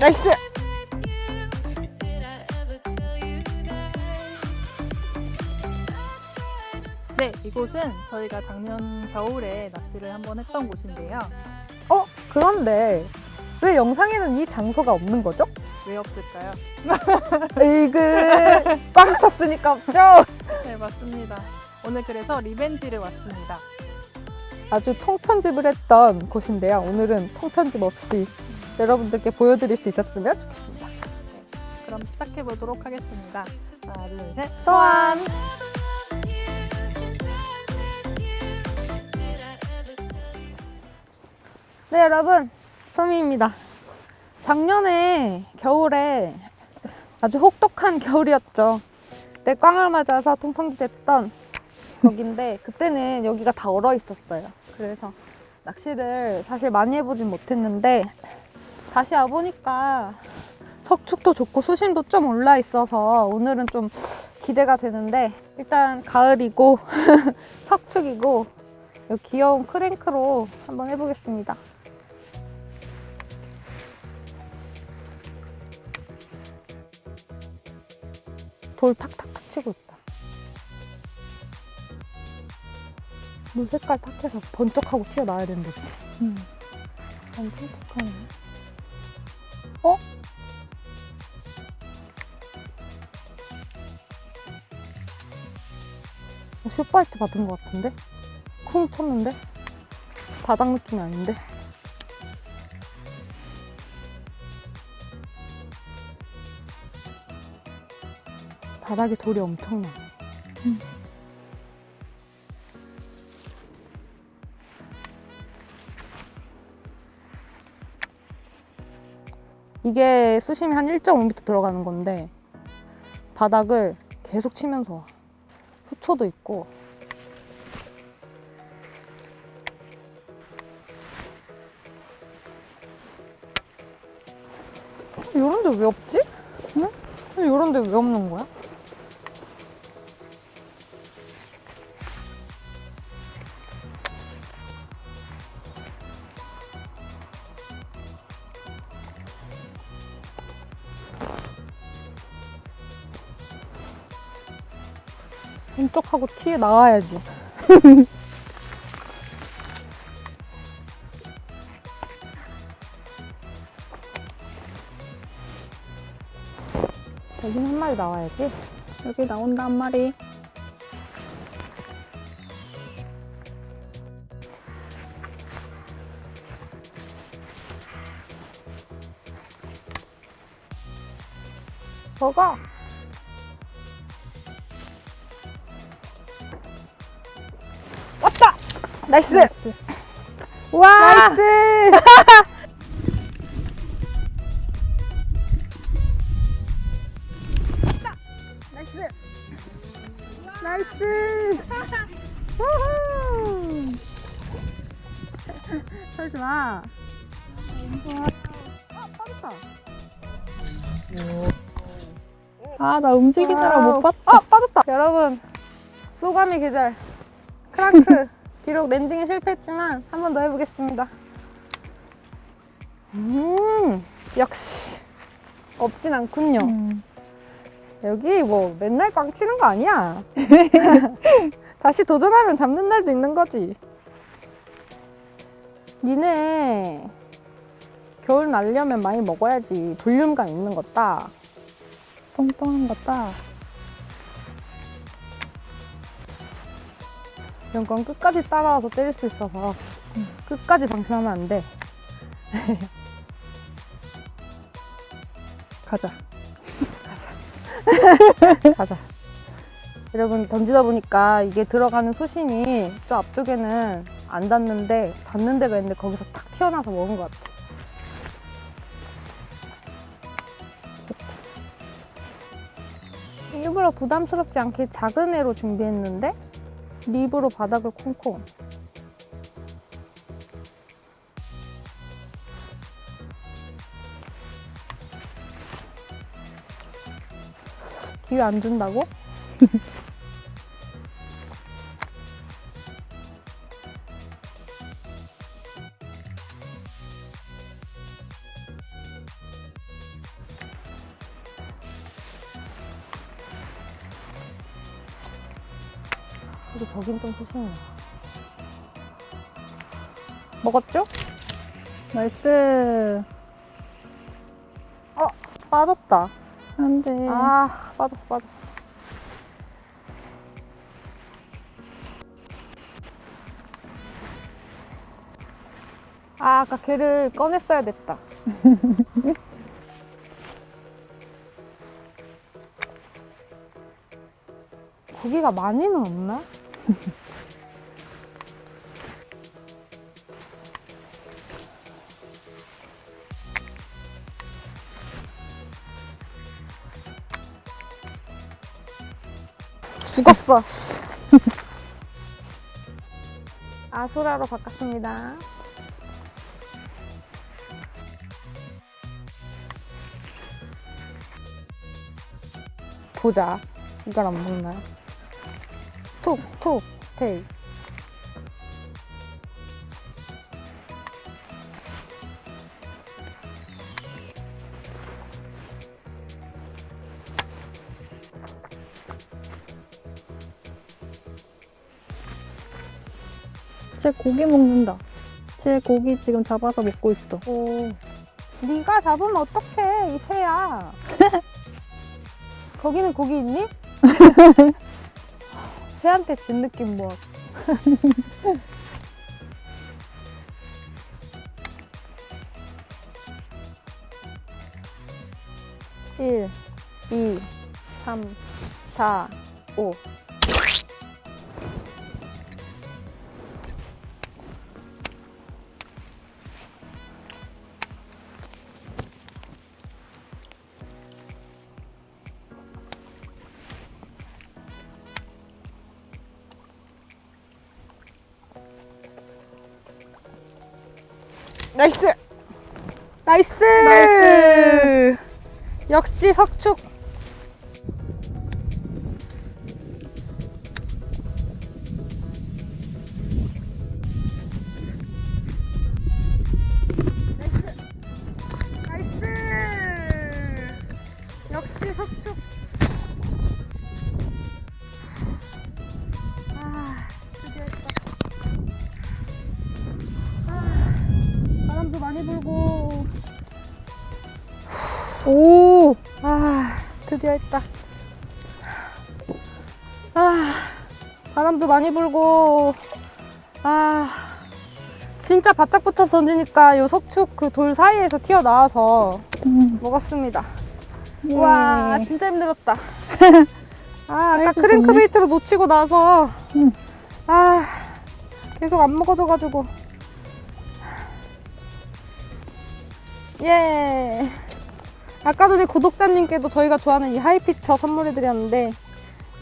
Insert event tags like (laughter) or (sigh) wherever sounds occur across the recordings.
나이스! 네, 이곳은 저희가 작년 겨울에 낚시를 한번 했던 곳인데요. 어, 그런데 왜 영상에는 이 장소가 없는 거죠? 왜 없을까요? 으이그, (laughs) 꽝 쳤으니까 없죠? 네, 맞습니다. 오늘 그래서 리벤지를 왔습니다. 아주 통편집을 했던 곳인데요. 오늘은 통편집 없이 여러분들께 보여드릴 수 있었으면 좋겠습니다. 그럼 시작해 보도록 하겠습니다. 하나, 둘, 셋. 소환! 네, 여러분. 소미입니다. 작년에 겨울에 아주 혹독한 겨울이었죠. 그때 꽝을 맞아서 통풍지 됐던 거긴데 그때는 여기가 다 얼어 있었어요. 그래서 낚시를 사실 많이 해보진 못했는데 다시 와보니까 석축도 좋고 수심도 좀 올라 있어서 오늘은 좀 기대가 되는데 일단 가을이고 (laughs) 석축이고 이 귀여운 크랭크로 한번 해보겠습니다. 돌 탁탁탁 치고 있다. 눈 색깔 탁해서 번쩍하고 튀어나와야 되는데, 그치? 응. 엄청 탁하네. 어? 어, 슈퍼이트 받은 것 같은데? 쿵 쳤는데? 바닥 느낌이 아닌데? 바닥에 돌이 엄청나. 이게 수심이 한 1.5m 들어가는 건데 바닥을 계속 치면서 와. 수초도 있고 이런 데 왜 없지? 응? 이런 데 왜 없는 거야? 번쩍하고 튀어 나와야지. (laughs) 여긴 한 마리 나와야지. 여기 나온다, 한 마리. 먹어. 나이스. 와! 나이스. (laughs) 나이스. 나이스. 우후. 털지 마. 아, 빠졌다. 아, 나 움직이느라 와우. 못 봤다. 아, 빠졌다. 여러분, 소감이 계절. 크랑크. (laughs) 비록 랜딩에 실패했지만 한 번 더 해보겠습니다. 음, 역시 없진 않군요. 음. 여기 뭐 맨날 꽝 치는 거 아니야. (laughs) (laughs) 다시 도전하면 잡는 날도 있는 거지. 니네 겨울 날려면 많이 먹어야지. 볼륨감 있는 거 딱. 똥똥한 거다. 이런 건 끝까지 따라와서 때릴 수 있어서 끝까지 방심하면 안 돼. (laughs) (laughs) 가자. 가자. 여러분 던지다 보니까 이게 들어가는 수심이 저 앞쪽에는 안 닿는데 닿는 데가 있는데 거기서 탁 튀어나와서 먹은 것 같아. 일부러 부담스럽지 않게 작은 애로 준비했는데 립으로 바닥을 콩콩. 기회 안 준다고? (laughs) 저긴 좀 소심해. 먹었죠? 나이스. 빠졌다. 안 돼. 아, 빠졌어, 빠졌어. 아, 아까 걔를 꺼냈어야 됐다. (laughs) 고기가 많이는 없나? (laughs) 죽었어. (laughs) 아수라로 바꿨습니다. 보자. 이걸 안 먹나요? 툭, 툭, 테이. 쟤 고기 먹는다. 쟤 고기 지금 잡아서 먹고 있어. 오. 네가 잡으면 어떡해, 이 새야. (laughs) 거기는 고기 있니? (laughs) 새한테 진 느낌 뭐. (laughs) 일, 이, 삼, 사, 오. 나이스! 나이스! 나이스! 역시 석축! 했다. 아, 바람도 많이 불고. 아, 진짜 바짝 붙어서 던지니까 요 석축 그 돌 사이에서 튀어나와서 음. 먹었습니다. 예. 와, 진짜 힘들었다. (laughs) 아, 아까 크랭크베이트로 놓치고 나서, 음. 아, 계속 안 먹어져가지고. 예. 아까 전에 구독자님께도 저희가 좋아하는 이 하이피처 선물해드렸는데,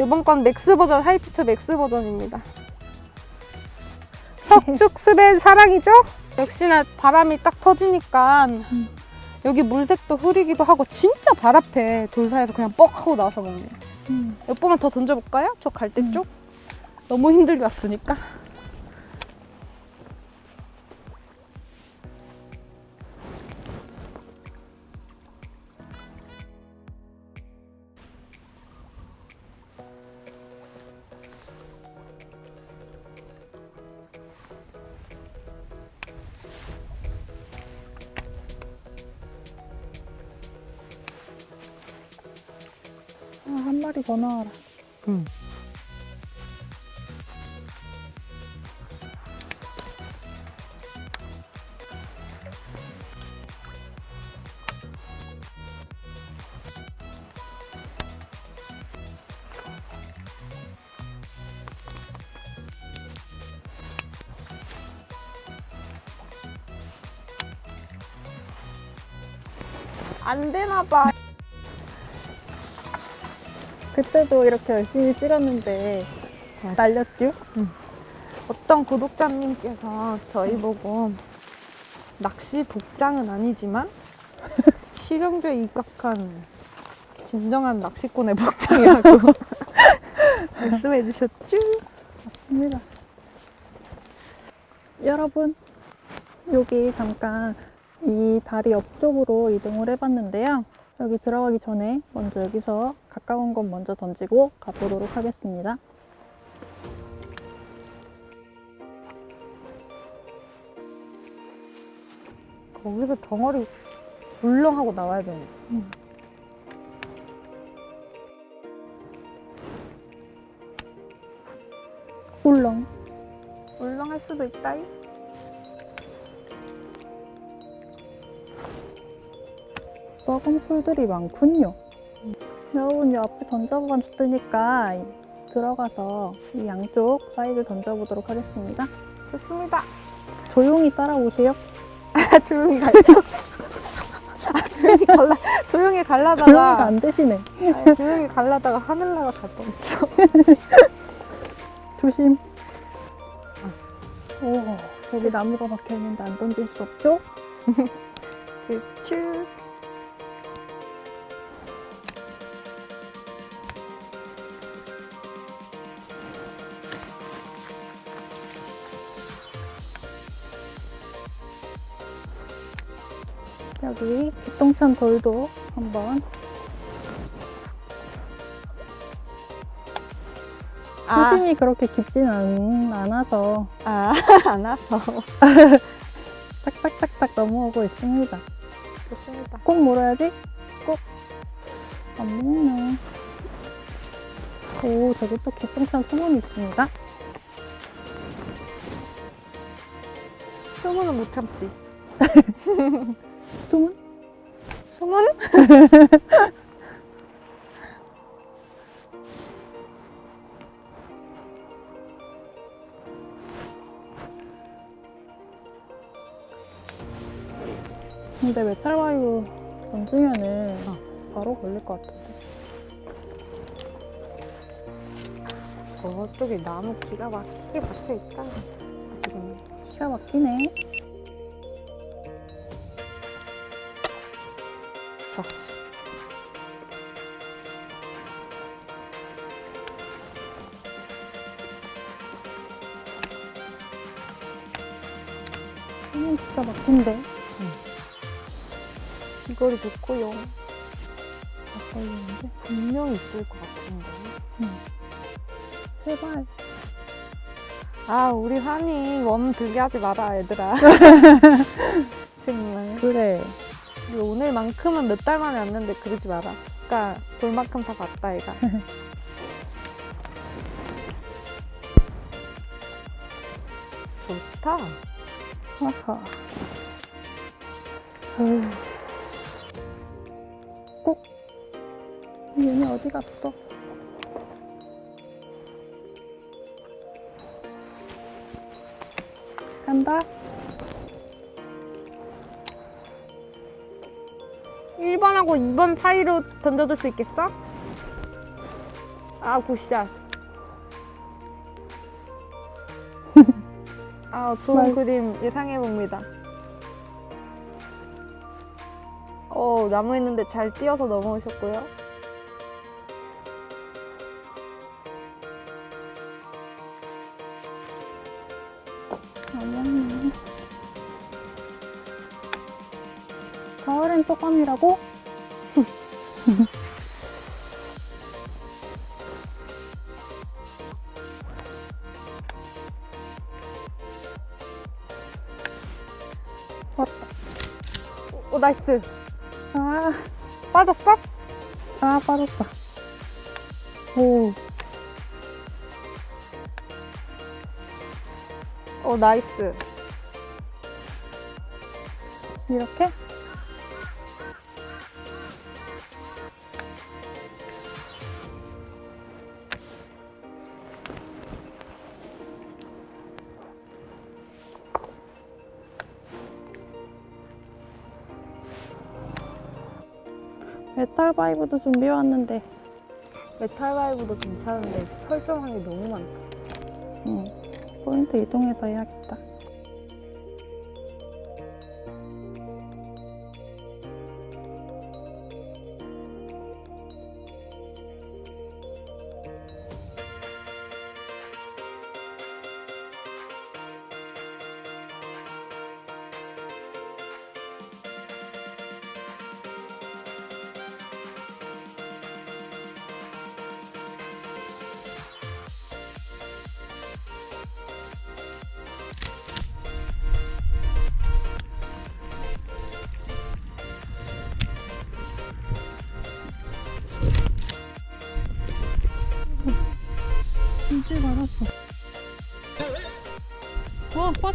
이번 건 맥스 버전, 하이피처 맥스 버전입니다. (laughs) 석축 스벤 사랑이죠? 역시나 바람이 딱 터지니까 여기 물색도 흐리기도 하고 진짜 발 앞에 돌 사이에서 그냥 뻑 하고 나와서 먹네요. 음. 몇 번만 더 던져볼까요? 저 갈대 쪽? 너무 힘들게 왔으니까. 안 되나 봐. 그때도 이렇게 열심히 찍었는데 날렸죠? 어떤 구독자님께서 저희 보고 낚시 복장은 아니지만 (laughs) 실용주에 입각한 진정한 낚시꾼의 복장이라고 (laughs) 말씀해 주셨죠? 입니다. 여러분, 여기 잠깐 이 다리 옆쪽으로 이동을 해봤는데요. 여기 들어가기 전에 먼저 여기서 가까운 건 먼저 던지고 가보도록 하겠습니다. 거기서 덩어리 울렁하고 나와야 되는데. 음. 울렁. 울렁할 수도 있다잉. 썩은 풀들이 많군요. 여러분, 이 앞에 던져봤으니까 들어가서 이 양쪽 사이드 던져보도록 하겠습니다. 좋습니다. 조용히 따라오세요. (laughs) 아, 조용히 갈려. 아, 조용히 갈라. 조용히 갈라다가 안 되시네. 아니, 조용히 갈라다가 하늘나라 갈 뻔했어. (laughs) 조심. 오, 여기 나무가 박혀 있는데 안 던질 수 없죠? 그추. 기 기똥찬 돌도 한번 아, 수심이 그렇게 깊진 않, 않아서 아, (laughs) 안 와서. (laughs) 딱딱딱딱 넘어오고 있습니다. 좋습니다. 꼭 물어야지. 꼭. 안 먹네. 오, 저기 또 기똥찬 수문이 있습니다. 수문은 못 참지. (laughs) 수문? 수문? (laughs) 근데 메탈 바이브 던지면은 어. 바로 걸릴 것 같은데. 저쪽에 나무 기가 막히게 박혀 있다. 지금 기가 막히네. 음, 막힌데. 이거리 좋고요. 안 걸리는데. 분명히 있을 것 같은데. 제발. 아, 우리 환희 웜 들게 하지 마라, 얘들아. (laughs) 정말. 그래. 오늘만큼은 몇 달 만에 왔는데 그러지 마라. 그니까 볼 만큼 다 봤다, 얘가. (laughs) 좋다. 아하. 어휴. 꼭. 얘네 어디 갔어? 간다. 1번하고 2번 사이로 던져줄 수 있겠어? 아, 굿샷. (laughs) 아, 좋은 말- 그림 예상해봅니다. 어, 나무 있는데 잘 뛰어서 넘어오셨고요. 가을엔 소감이라고? 왔다. (laughs) 오, 나이스. 아, 빠졌어? 아, 빠졌다. 오, 어, 나이스. 이렇게? 메탈 바이브도 준비해왔는데, 메탈 바이브도 괜찮은데 설정한 게 너무 많다. 응. 포인트 이동해서 해야겠다.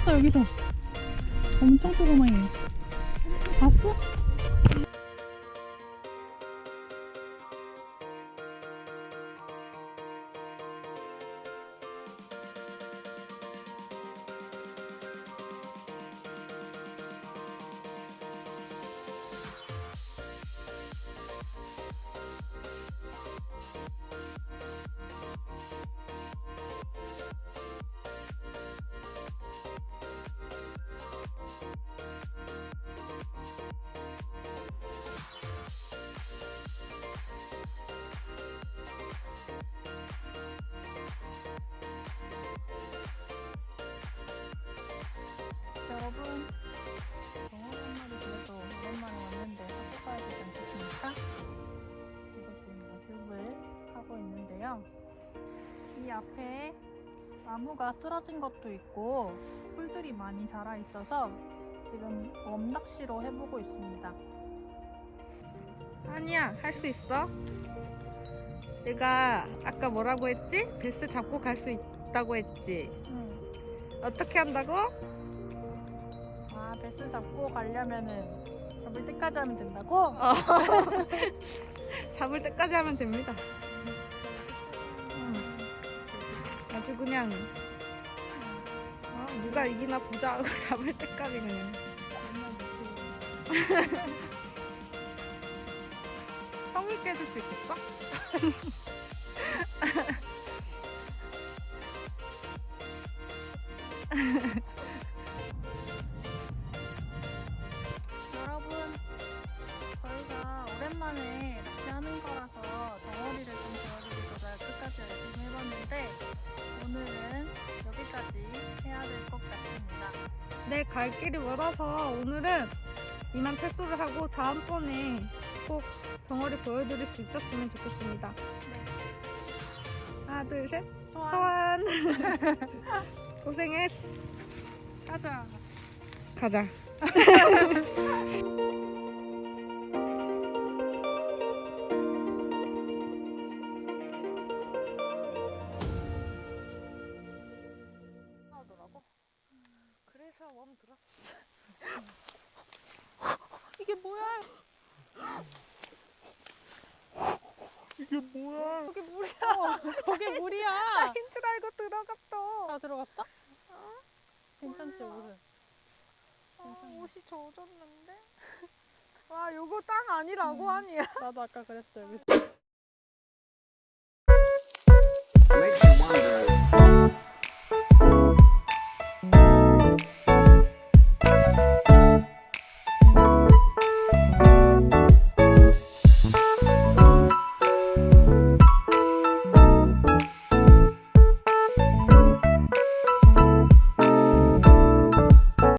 와, 빠졌다, 여기서. 엄청 조그마해. 여러분, 정원 한 마리 그래도 오랜만에 왔는데 하고 가야 되지 않겠습니까? 이거 지금 목욕을 하고 있는데요. 이 앞에 나무가 쓰러진 것도 있고 풀들이 많이 자라 있어서 지금 웜낚시로 해보고 있습니다. 아니야, 할 수 있어. 내가 아까 뭐라고 했지? 베스 잡고 갈 수 있다고 했지. 응. 어떻게 한다고? 아, 배스 잡고 가려면은 잡을 때까지 하면 된다고? 어. (laughs) 잡을 때까지 하면 됩니다. 음. 아주 그냥 어, 누가 이기나 보자 하고 (laughs) 잡을 때까지 그냥. (laughs) 성의 해줄 수 있겠어? 하고 다음번에 꼭 덩어리 보여드릴 수 있었으면 좋겠습니다. 네. 하나, 둘, 셋. 소환 소환. (laughs) 고생했어. 가자. 가자. (laughs) 저게 물이야. 인줄 알고 들어갔어. 다 들어갔어? 괜찮지 오늘? 아, 옷이 젖었는데. (laughs) 와, 요거 땅 아니라고 음. 하니. 나도 아까 그랬어 여기.